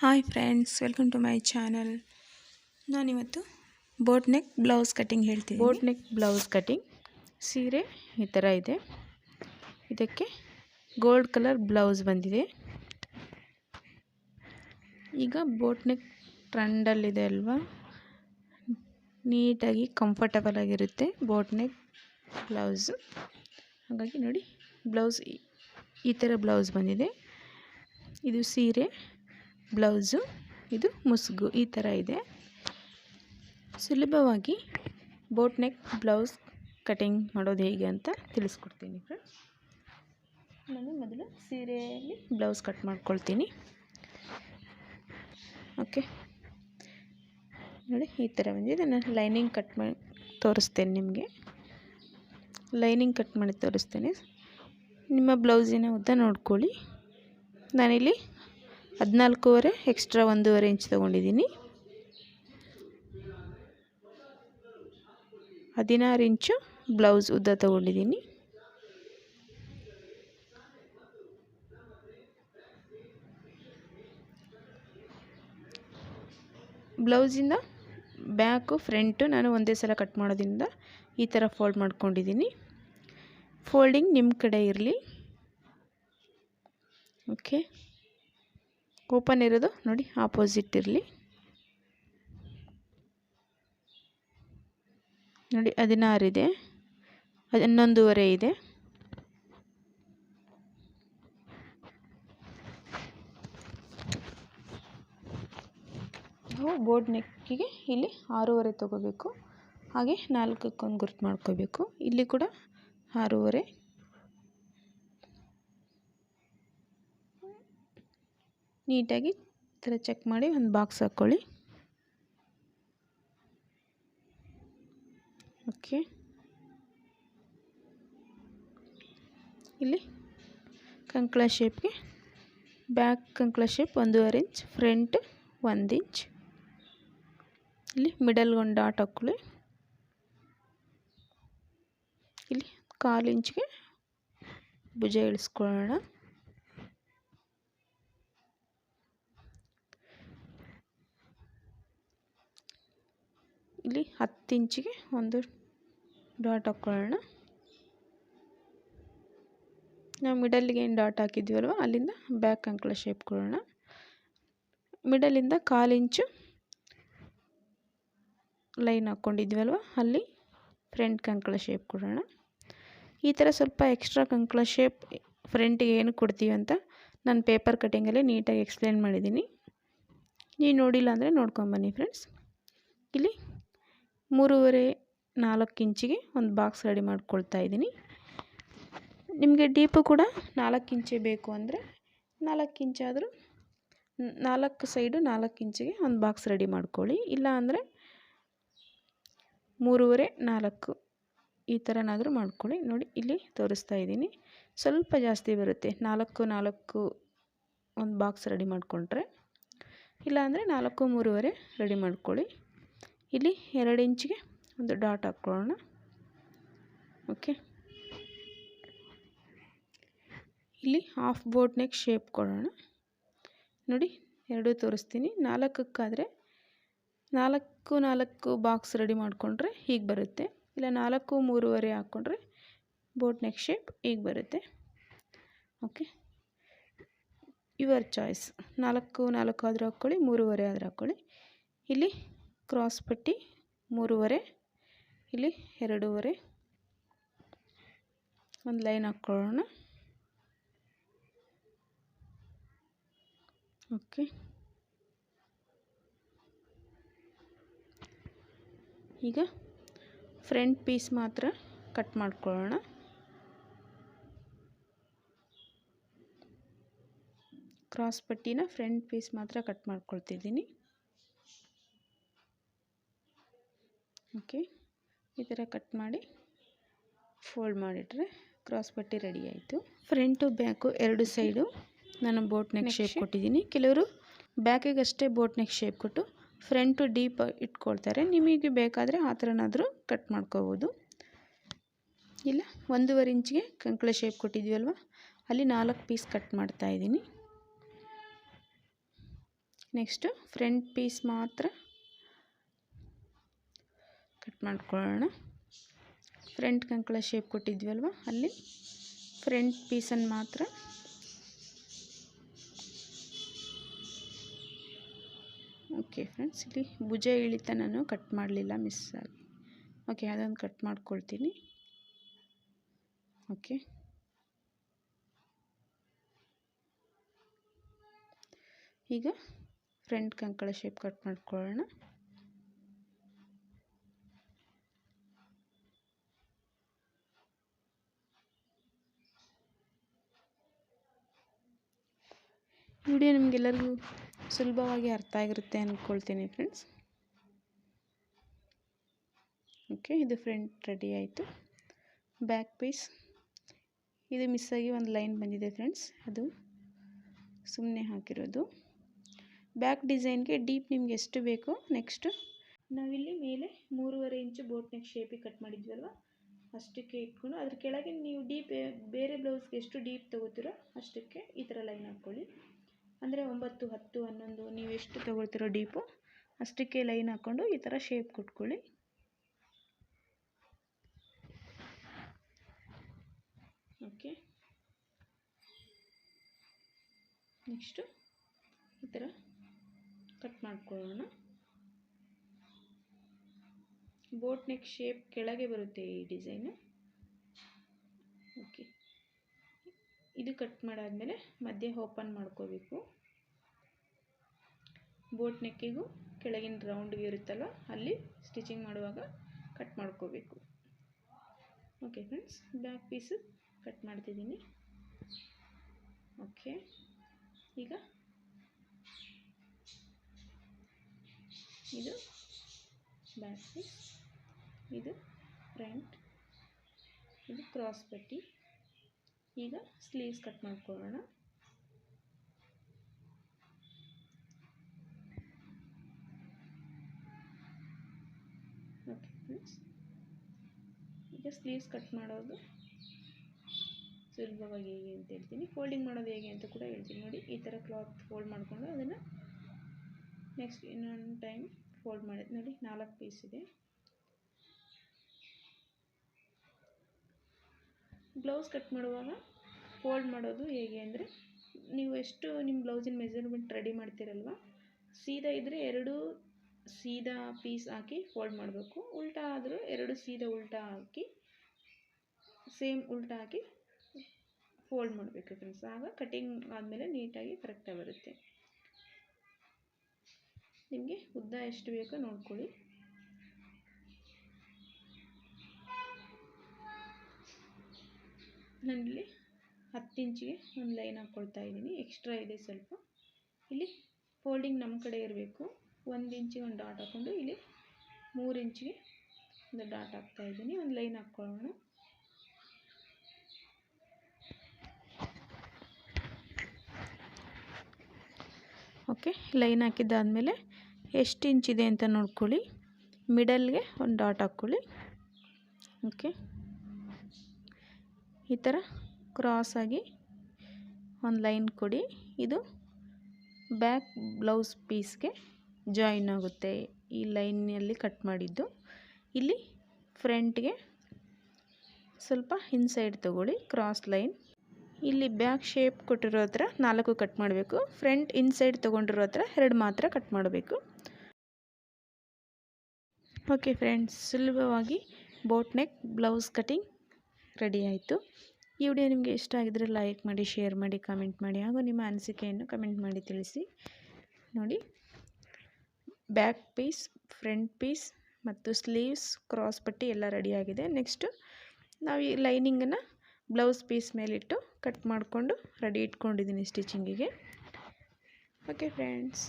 Hi friends, welcome to my channel. ನಾನಿವತ್ತು boat neck blouse cutting ಹೇಳ್ತೀನಿ boat neck blouse cutting, ಸೀರೆ ಈ ಥರ ಇದೆ. ಇದಕ್ಕೆ ಗೋಲ್ಡ್ ಕಲರ್ ಬ್ಲೌಸ್ ಬಂದಿದೆ. ಈಗ ಬೋಟ್ ನೆಕ್ ಟ್ರೆಂಡಲ್ಲಿದೆ ಅಲ್ವಾ? ನೀಟಾಗಿ ಕಂಫರ್ಟಬಲ್ ಆಗಿರುತ್ತೆ ಬೋಟ್ ನೆಕ್ ಬ್ಲೌಸು. ಹಾಗಾಗಿ ನೋಡಿ, ಬ್ಲೌಸ್ ಈ ಥರ ಬ್ಲೌಸ್ ಬಂದಿದೆ. ಇದು ಸೀರೆ. ಬ್ಲೌಸು, ಇದು ಮುಸುಗು, ಈ ಥರ ಇದೆ. ಸುಲಭವಾಗಿ ಬೋಟ್ ನೆಕ್ ಬ್ಲೌಸ್ ಕಟಿಂಗ್ ಮಾಡೋದು ಹೇಗೆ ಅಂತ ತಿಳಿಸ್ಕೊಡ್ತೀನಿ ಫ್ರೆಂಡ್ಸ್ ನಾನು ಮೊದಲು ಸೀರೆಯಲ್ಲಿ ಬ್ಲೌಸ್ ಕಟ್ ಮಾಡ್ಕೊಳ್ತೀನಿ. ಓಕೆ. ನೋಡಿ, ಈ ಥರ ಬಂದಿದೆ. ನಾನು ಲೈನಿಂಗ್ ಕಟ್ ಮಾಡಿ ತೋರಿಸ್ತೇನೆ ನಿಮಗೆ. ಲೈನಿಂಗ್ ಕಟ್ ಮಾಡಿ ತೋರಿಸ್ತೇನೆ. ನಿಮ್ಮ ಬ್ಲೌಸಿನ ಉದ್ದ ನೋಡ್ಕೊಳ್ಳಿ. ನಾನಿಲ್ಲಿ ಹದಿನಾಲ್ಕೂವರೆ ಎಕ್ಸ್ಟ್ರಾ ಒಂದೂವರೆ ಇಂಚ್ ತೊಗೊಂಡಿದ್ದೀನಿ. ಹದಿನಾರು ಇಂಚು ಬ್ಲೌಸ್ ಉದ್ದ ತೊಗೊಂಡಿದ್ದೀನಿ. ಬ್ಲೌಸಿಂದ ಬ್ಯಾಕು, ಫ್ರಂಟು ನಾನು ಒಂದೇ ಸಲ ಕಟ್ ಮಾಡೋದ್ರಿಂದ ಈ ಥರ ಫೋಲ್ಡ್ ಮಾಡ್ಕೊಂಡಿದ್ದೀನಿ. ಫೋಲ್ಡಿಂಗ್ ನಿಮ್ಮ ಕಡೆ ಇರಲಿ. ಓಕೆ ಓಪನ್ ಇರೋದು ನೋಡಿ ಆಪೋಸಿಟ್ ಇರಲಿ. ನೋಡಿ ಹದಿನಾರಿದೆ ಹನ್ನೊಂದೂವರೆ ಇದೆ. ನಾವು ಬೋರ್ಡ್ ನೆಕ್ಕಿಗೆ ಇಲ್ಲಿ ಆರೂವರೆ ತೊಗೋಬೇಕು. ಹಾಗೆ ನಾಲ್ಕಕ್ಕೊಂದು ಗುರುತು ಮಾಡ್ಕೋಬೇಕು. ಇಲ್ಲಿ ಕೂಡ ಆರೂವರೆ. ನೀಟಾಗಿ ಈ ಥರ ಚೆಕ್ ಮಾಡಿ ಒಂದು ಬಾಕ್ಸ್ ಹಾಕ್ಕೊಳ್ಳಿ. ಓಕೆ. ಇಲ್ಲಿ ಕಂಕಳ ಶೇಪ್ಗೆ ಬ್ಯಾಕ್ ಕಂಕಳ ಶೇಪ್ ಒಂದೂವರೆ ಇಂಚ್, ಫ್ರಂಟ್ ಒಂದು ಇಂಚ್. ಇಲ್ಲಿ ಮಿಡಲ್ಗೆ ಒಂದು ಡಾಟ್ ಹಾಕ್ಕೊಳ್ಳಿ. ಇಲ್ಲಿ ಕಾಲು ಇಂಚ್ಗೆ ಭುಜ ಇಳಿಸ್ಕೊಳ್ಳೋಣ ಇಲ್ಲಿ ಹತ್ತು ಇಂಚಿಗೆ ಒಂದು ಡಾಟ್ ಹಾಕ್ಕೊಳ್ಳೋಣ. ನಾವು ಮಿಡಲ್ಗೆ ಏನು ಡಾಟ್ ಹಾಕಿದ್ವಲ್ವ, ಅಲ್ಲಿಂದ ಬ್ಯಾಕ್ ಅಂಕಳ ಶೇಪ್ ಕೊಡೋಣ. ಮಿಡಲಿಂದ ಕಾಲು ಇಂಚು ಲೈನ್ ಹಾಕ್ಕೊಂಡಿದ್ವಲ್ವ, ಅಲ್ಲಿ ಫ್ರಂಟ್ ಕಂಕಳ ಶೇಪ್ ಕೊಡೋಣ. ಈ ಥರ ಸ್ವಲ್ಪ ಎಕ್ಸ್ಟ್ರಾ ಕಂಕಳ ಶೇಪ್ ಫ್ರಂಟಿಗೆ ಏನು ಕೊಡ್ತೀವಿ ಅಂತ ನಾನು ಪೇಪರ್ ಕಟಿಂಗಲ್ಲೇ ನೀಟಾಗಿ ಎಕ್ಸ್ಪ್ಲೇನ್ ಮಾಡಿದ್ದೀನಿ. ನೀವು ನೋಡಿಲ್ಲ ಅಂದರೆ ನೋಡ್ಕೊಂಬನ್ನಿ ಫ್ರೆಂಡ್ಸ್. ಇಲ್ಲಿ ಮೂರುವರೆ ನಾಲ್ಕು ಇಂಚಿಗೆ ಒಂದು ಬಾಕ್ಸ್ ರೆಡಿ ಮಾಡ್ಕೊಳ್ತಾ ಇದ್ದೀನಿ. ನಿಮಗೆ ಡೀಪು ಕೂಡ ನಾಲ್ಕು ಇಂಚೆ ಬೇಕು ಅಂದರೆ ನಾಲ್ಕು ಇಂಚಾದರೂ ನಾಲ್ಕು ಸೈಡು ನಾಲ್ಕು ಇಂಚಿಗೆ ಒಂದು ಬಾಕ್ಸ್ ರೆಡಿ ಮಾಡ್ಕೊಳ್ಳಿ. ಇಲ್ಲ ಅಂದರೆ ಮೂರುವರೆ ನಾಲ್ಕು ಈ ಥರನಾದರೂ ಮಾಡ್ಕೊಳ್ಳಿ. ನೋಡಿ, ಇಲ್ಲಿ ತೋರಿಸ್ತಾ ಇದ್ದೀನಿ. ಸ್ವಲ್ಪ ಜಾಸ್ತಿ ಬರುತ್ತೆ. ನಾಲ್ಕು ನಾಲ್ಕು ಒಂದು ಬಾಕ್ಸ್ ರೆಡಿ ಮಾಡಿಕೊಂಡ್ರೆ. ಇಲ್ಲಾಂದರೆ ನಾಲ್ಕು, ಮೂರುವರೆ ರೆಡಿ ಮಾಡ್ಕೊಳ್ಳಿ. ಇಲ್ಲಿ ಎರಡು ಇಂಚಿಗೆ ಒಂದು ಡಾಟ್ ಹಾಕ್ಕೊಳ್ಳೋಣ. ಓಕೆ. ಇಲ್ಲಿ ಹಾಫ್ ಬೋಟ್ ನೆಕ್ ಶೇಪ್ ಕೊಡೋಣ. ನೋಡಿ, ಎರಡೂ ತೋರಿಸ್ತೀನಿ. ನಾಲ್ಕಕ್ಕಾದರೆ ನಾಲ್ಕು ನಾಲ್ಕು ಬಾಕ್ಸ್ ರೆಡಿ ಮಾಡಿಕೊಂಡ್ರೆ ಹೀಗೆ ಬರುತ್ತೆ. ಇಲ್ಲ, ನಾಲ್ಕು ಮೂರುವರೆ ಹಾಕ್ಕೊಂಡ್ರೆ ಬೋಟ್ ನೆಕ್ ಶೇಪ್ ಹೀಗೆ ಬರುತ್ತೆ. ಓಕೆ. ಯುವರ್ ಚಾಯ್ಸ್ ನಾಲ್ಕು ನಾಲ್ಕು ಆದರೂ ಹಾಕ್ಕೊಳ್ಳಿ, ಮೂರುವರೆ ಆದರೂ ಹಾಕ್ಕೊಳ್ಳಿ. ಇಲ್ಲಿ ಕ್ರಾಸ್ ಪಟ್ಟಿ ಮೂರುವರೆ, ಇಲ್ಲಿ ಎರಡೂವರೆ. ಒಂದು ಲೈನ್ ಹಾಕ್ಕೊಳ್ಳೋಣ. ಓಕೆ. ಈಗ ಫ್ರಂಟ್ ಪೀಸ್ ಮಾತ್ರ ಕಟ್ ಮಾಡ್ಕೊಳ್ಳೋಣ. ಕ್ರಾಸ್ ಪಟ್ಟಿನ ಫ್ರಂಟ್ ಪೀಸ್ ಮಾತ್ರ ಕಟ್ ಮಾಡ್ಕೊಳ್ತಿದ್ದೀನಿ. ಓಕೆ ಈ ಥರ ಕಟ್ ಮಾಡಿ ಫೋಲ್ಡ್ ಮಾಡಿಟ್ರೆ ಕ್ರಾಸ್ ಪಟ್ಟಿ ರೆಡಿ ಆಯಿತು. ಫ್ರಂಟು ಬ್ಯಾಕು ಎರಡು ಸೈಡು ನಾನು ಬೋಟ್ ನೆಕ್ ಶೇಪ್ ಕೊಟ್ಟಿದ್ದೀನಿ. ಕೆಲವರು ಬ್ಯಾಕಿಗಷ್ಟೇ ಬೋಟ್ ನೆಕ್ ಶೇಪ್ ಕೊಟ್ಟು ಫ್ರಂಟು ಡೀಪ್ ಇಟ್ಕೊಳ್ತಾರೆ. ನಿಮಗೆ ಬೇಕಾದರೆ ಆ ಥರನಾದರೂ ಕಟ್ ಮಾಡ್ಕೋಬೋದು. ಇಲ್ಲ ಒಂದೂವರೆ ಇಂಚಿಗೆ ಕಂಕಳ ಶೇಪ್ ಅಲ್ವಾ ಅಲ್ಲಿ ನಾಲ್ಕು ಪೀಸ್ ಕಟ್ ಮಾಡ್ತಾ ಇದ್ದೀನಿ. ನೆಕ್ಸ್ಟು ಫ್ರಂಟ್ ಪೀಸ್ ಮಾತ್ರ ಕಟ್ ಮಾಡ್ಕೊಳ್ಳೋಣ. ಫ್ರಂಟ್ ಕಂಕಳ ಶೇಪ್ ಕೊಟ್ಟಿದ್ವಲ್ವ? ಅಲ್ಲಿ ಫ್ರಂಟ್ ಪೀಸನ್ನು ಮಾತ್ರ. ಓಕೆ ಫ್ರೆಂಡ್ಸ್ ಇಲ್ಲಿ ಭುಜ ಇಳಿತ ನಾನು ಕಟ್ ಮಾಡಲಿಲ್ಲ ಮಿಸ್ ಆಗಿ. ಓಕೆ ಅದೊಂದು ಕಟ್ ಮಾಡ್ಕೊಳ್ತೀನಿ. ಓಕೆ ಈಗ ಫ್ರಂಟ್ ಕಂಕಳ ಶೇಪ್ ಕಟ್ ಮಾಡ್ಕೊಳ್ಳೋಣ. ವಿಡಿಯೋ ನಿಮಗೆಲ್ಲರಿಗೂ ಸುಲಭವಾಗಿ ಅರ್ಥ ಆಗಿರುತ್ತೆ ಅಂದ್ಕೊಳ್ತೀನಿ ಫ್ರೆಂಡ್ಸ್ ಓಕೆ ಇದು ಫ್ರಂಟ್ ರೆಡಿ ಆಯಿತು. ಬ್ಯಾಕ್ ಪೀಸ್ ಇದು ಮಿಸ್ ಆಗಿ ಒಂದು ಲೈನ್ ಬಂದಿದೆ ಫ್ರೆಂಡ್ಸ್ ಅದು ಸುಮ್ಮನೆ ಹಾಕಿರೋದು. ಬ್ಯಾಕ್ ಡಿಸೈನ್ಗೆ ಡೀಪ್ ನಿಮ್ಗೆ ಎಷ್ಟು ಬೇಕೋ ನೆಕ್ಸ್ಟ್ ನಾವಿಲ್ಲಿ ಮೇಲೆ ಮೂರುವರೆ ಇಂಚು ಬೋಟ್ ನೆಕ್ ಶೇಪಿಗೆ ಕಟ್ ಮಾಡಿದ್ವಲ್ವ? ಅಷ್ಟಕ್ಕೆ ಇಟ್ಕೊಂಡು ಅದ್ರ ಕೆಳಗೆ ನೀವು ಡೀಪ್ ಬೇರೆ ಬ್ಲೌಸ್ಗೆ ಎಷ್ಟು ಡೀಪ್ ತೊಗೋತೀರೋ ಅಷ್ಟಕ್ಕೆ ಈ ಥರ ಲೈನ್ ಹಾಕ್ಕೊಳ್ಳಿ. ಅಂದರೆ ಒಂಬತ್ತು, ಹತ್ತು, ಹನ್ನೊಂದು, ನೀವು ಎಷ್ಟು ತೊಗೊಳ್ತಿರೋ ಡೀಪು, ಅಷ್ಟಕ್ಕೆ ಲೈನ್ ಹಾಕ್ಕೊಂಡು ಈ ಥರ ಶೇಪ್ ಕೊಟ್ಕೊಳ್ಳಿ. ಓಕೆ ನೆಕ್ಸ್ಟು ಈ ಥರ ಕಟ್ ಮಾಡ್ಕೊಳ್ಳೋಣ. ಬೋಟ್ ನೆಕ್ ಶೇಪ್ ಕೆಳಗೆ ಬರುತ್ತೆ ಈ ಡಿಸೈನು ಓಕೆ ಇದು ಕಟ್ ಮಾಡಾದಮೇಲೆ ಮಧ್ಯೆ ಓಪನ್ ಮಾಡ್ಕೋಬೇಕು. ಬೋಟ್ ನೆಕ್ಕಿಗೂ ಕೆಳಗಿನ ರೌಂಡ್ಗೆ ಇರುತ್ತಲ್ಲ ಅಲ್ಲಿ ಸ್ಟಿಚಿಂಗ್ ಮಾಡುವಾಗ ಕಟ್ ಮಾಡ್ಕೋಬೇಕು. Okay friends, back piece cut ಮಾಡ್ತಿದ್ದೀನಿ. ಓಕೆ, ಈಗ ಇದು ಬ್ಯಾಕ್ ಪೀಸ್, ಇದು ಫ್ರಂಟ್, ಇದು ಕ್ರಾಸ್ ಪಟ್ಟಿ. ಈಗ ಸ್ಲೀವ್ಸ್ ಕಟ್ ಮಾಡ್ಕೊಳ್ಳೋಣ. ಓಕೆ ಫ್ರೆಂಡ್ಸ್ ಈಗ ಸ್ಲೀವ್ಸ್ ಕಟ್ ಮಾಡೋದು ಸುಲಭವಾಗಿ ಹೇಗೆ ಅಂತ ಹೇಳ್ತೀನಿ. ಫೋಲ್ಡಿಂಗ್ ಮಾಡೋದು ಹೇಗೆ ಅಂತ ಕೂಡ ಹೇಳ್ತೀನಿ. ನೋಡಿ, ಈ ಥರ ಕ್ಲಾತ್ ಫೋಲ್ಡ್ ಮಾಡಿಕೊಂಡು ಅದನ್ನು ನೆಕ್ಸ್ಟ್ ಇನ್ನೊಂದು ಟೈಮ್ ಫೋಲ್ಡ್ ಮಾಡಿದ್ದು ನೋಡಿ, ನಾಲ್ಕು ಪೀಸ್ ಇದೆ. ಬ್ಲೌಸ್ ಕಟ್ ಮಾಡುವಾಗ ಫೋಲ್ಡ್ ಮಾಡೋದು ಹೇಗೆ ಅಂದರೆ, ನೀವು ಎಷ್ಟು ನಿಮ್ಮ ಬ್ಲೌಸಿನ ಮೆಜರ್ಮೆಂಟ್ ರೆಡಿ ಮಾಡ್ತೀರಲ್ವ, ಸೀದಾ ಇದ್ದರೆ ಎರಡು ಸೀದಾ ಪೀಸ್ ಹಾಕಿ ಫೋಲ್ಡ್ ಮಾಡಬೇಕು. ಉಲ್ಟಾ ಆದರೂ ಎರಡು ಸೀದಾ ಉಲ್ಟಾ ಹಾಕಿ ಸೇಮ್ ಉಲ್ಟಾ ಹಾಕಿ ಫೋಲ್ಡ್ ಮಾಡಬೇಕು ಫ್ರೆಂಡ್ಸ್ ಆಗ ಕಟಿಂಗ್ ಆದಮೇಲೆ ನೀಟಾಗಿ ಕರೆಕ್ಟಾಗಿ ಬರುತ್ತೆ. ನಿಮಗೆ ಉದ್ದ ಎಷ್ಟು ಬೇಕೋ ನೋಡ್ಕೊಳ್ಳಿ. ನಾನಿಲ್ಲಿ ಹತ್ತು ಇಂಚಿಗೆ ಒಂದು ಲೈನ್ ಹಾಕ್ಕೊಳ್ತಾ ಇದ್ದೀನಿ. ಎಕ್ಸ್ಟ್ರಾ ಇದೆ ಸ್ವಲ್ಪ. ಇಲ್ಲಿ ಫೋಲ್ಡಿಂಗ್ ನಮ್ಮ ಕಡೆ ಇರಬೇಕು. ಒಂದು ಇಂಚಿಗೆ ಒಂದು ಡಾಟ್ ಹಾಕ್ಕೊಂಡು ಇಲ್ಲಿ ಮೂರು ಇಂಚಿಗೆ ಒಂದು ಡಾಟ್ ಹಾಕ್ತಾ ಇದ್ದೀನಿ. ಒಂದು ಲೈನ್ ಹಾಕ್ಕೊಳ್ಳೋಣ. ಓಕೆ, ಲೈನ್ ಹಾಕಿದ್ದಾದಮೇಲೆ ಎಷ್ಟು ಇಂಚಿದೆ ಅಂತ ನೋಡ್ಕೊಳ್ಳಿ. ಮಿಡಲ್ಗೆ ಒಂದು ಡಾಟ್ ಹಾಕ್ಕೊಳ್ಳಿ. ಓಕೆ. ಈ ಥರ ಕ್ರಾಸಾಗಿ ಒಂದು ಲೈನ್ ಕೊಡಿ. ಇದು ಬ್ಯಾಕ್ ಬ್ಲೌಸ್ ಪೀಸ್ಗೆ ಜಾಯಿನ್ ಆಗುತ್ತೆ ಈ ಲೈನಲ್ಲಿ ಕಟ್ ಮಾಡಿದ್ದು. ಇಲ್ಲಿ ಫ್ರಂಟ್ಗೆ ಸ್ವಲ್ಪ ಇನ್ಸೈಡ್ ತೊಗೊಳ್ಳಿ ಕ್ರಾಸ್ ಲೈನ್ ಇಲ್ಲಿ ಬ್ಯಾಕ್ ಶೇಪ್ ಕೊಟ್ಟಿರೋ ಹತ್ರ ನಾಲ್ಕು ಕಟ್ ಮಾಡಬೇಕು. ಫ್ರಂಟ್ ಇನ್ಸೈಡ್ ತೊಗೊಂಡಿರೋ ಹತ್ರ ಎರಡು ಮಾತ್ರ ಕಟ್ ಮಾಡಬೇಕು. ಓಕೆ ಫ್ರೆಂಡ್ಸ್ ಸುಲಭವಾಗಿ boat neck blouse cutting ready ಆಯಿತು. ಈ ವಿಡಿಯೋ ನಿಮಗೆ ಇಷ್ಟ ಆಗಿದ್ದರೆ ಲೈಕ್ ಮಾಡಿ ಶೇರ್ ಮಾಡಿ ಕಮೆಂಟ್ ಮಾಡಿ, ಹಾಗೂ ನಿಮ್ಮ ಅನಿಸಿಕೆಯನ್ನು ಕಮೆಂಟ್ ಮಾಡಿ ತಿಳಿಸಿ. ನೋಡಿ ಬ್ಯಾಕ್ ಪೀಸ್ ಫ್ರಂಟ್ ಪೀಸ್ ಮತ್ತು ಸ್ಲೀವ್ಸ್ ಕ್ರಾಸ್ ಪಟ್ಟಿ ಎಲ್ಲ ರೆಡಿಯಾಗಿದೆ ನೆಕ್ಸ್ಟು ನಾವು ಈ ಲೈನಿಂಗನ್ನು ಬ್ಲೌಸ್ ಪೀಸ್ ಮೇಲಿಟ್ಟು ಕಟ್ ಮಾಡಿಕೊಂಡು ರೆಡಿ ಇಟ್ಕೊಂಡಿದ್ದೀನಿ ಸ್ಟಿಚಿಂಗಿಗೆ ಓಕೆ ಫ್ರೆಂಡ್ಸ್